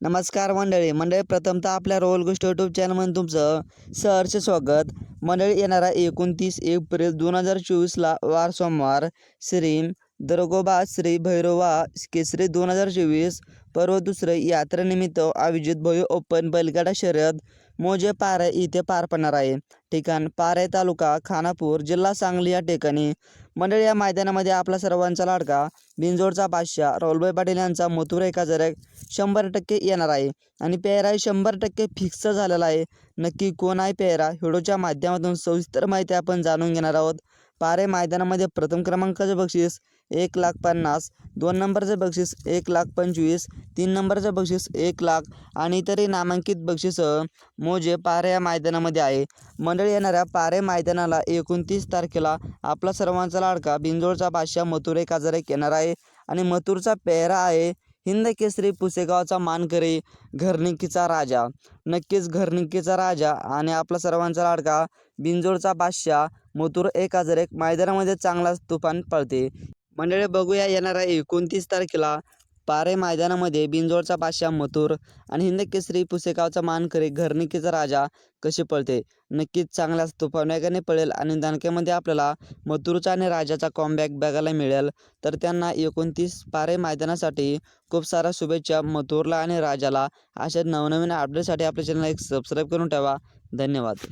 नमस्कार मंडळी. मंडळी प्रथमतः आपल्या रोल गोष्ट यूट्यूब चॅनलमध्ये तुमचं सहर्ष स्वागत. मंडळी येणारा एकोणतीस एप्रिल दोन हजार चोवीसला वार सोमवार श्री दरोगोबा श्री भैरवा केसरी दोन हजार चोवीस पर्व दुसरं यात्रेनिमित्त आयोजित भव्य ओपन बैलगाडा शर्यत मोजे पारे इथे पार पडणार आहे. ठिकाण पारे तालुका खानापूर जिल्हा सांगली या ठिकाणी. मंडळी या मैदानामध्ये आपला सर्वांचा लाडका बिंजोडचा बादशाह राहुलभाई पाटील यांचा मथुर एका जरक शंभर टक्के येणार आहे. आणि पेहरा शंभर टक्के फिक्स झालेला आहे. नक्की कोण आहे पेहरा व्हिडिओच्या माध्यमातून सविस्तर माहिती आपण जाणून घेणार आहोत. पारे मैदानामध्ये प्रथम क्रमांकाचं बक्षीस एक लाख पन्नास दोन नंबरचं बक्षीस एक लाख पंचवीस तीन नंबरचं बक्षीस एक लाख आणि इतरही नामांकित बक्षिसं मोजे पारे या मैदानामध्ये आहे. मंडळी येणाऱ्या पारे मैदानाला एकोणतीस तारखेला आपला सर्वांचा लाडका बिंजोडचा बादशाह मथुर एक हजार एक येणार आहे आणि मथुरचा पेहरा आहे हिंद केसरी पुसेगावचा मानकरी घरनिकीचा राजा. नक्कीच घरनिकीचा राजा आणि आपला सर्वांचा लाडका बिंजोडचा बादशाह मथुर एक हजार एक मैदानामध्ये चांगलाच तुफान पळते. मंडळी बघूया येणाऱ्या एकोणतीस तारखेला पारे मैदानामध्ये बिंजोडचा पाशा मथुर आणि हिंद केसरी पुसेगावचा मानकरी घरनिकीचा राजा कसे पळते? नक्कीच चांगल्याच तुफानवेगाने पळेल आणि दणक्यामध्ये आपल्याला मथुरचा आणि राजाचा कॉमबॅक बघायला मिळेल. तर त्यांना एकोणतीस पारे मैदानासाठी खूप साऱ्या शुभेच्छा मथुरला आणि राजाला. अशा नवनवीन अपडेटसाठी आपल्या चॅनलला एक सबस्क्राईब करून ठेवा. धन्यवाद.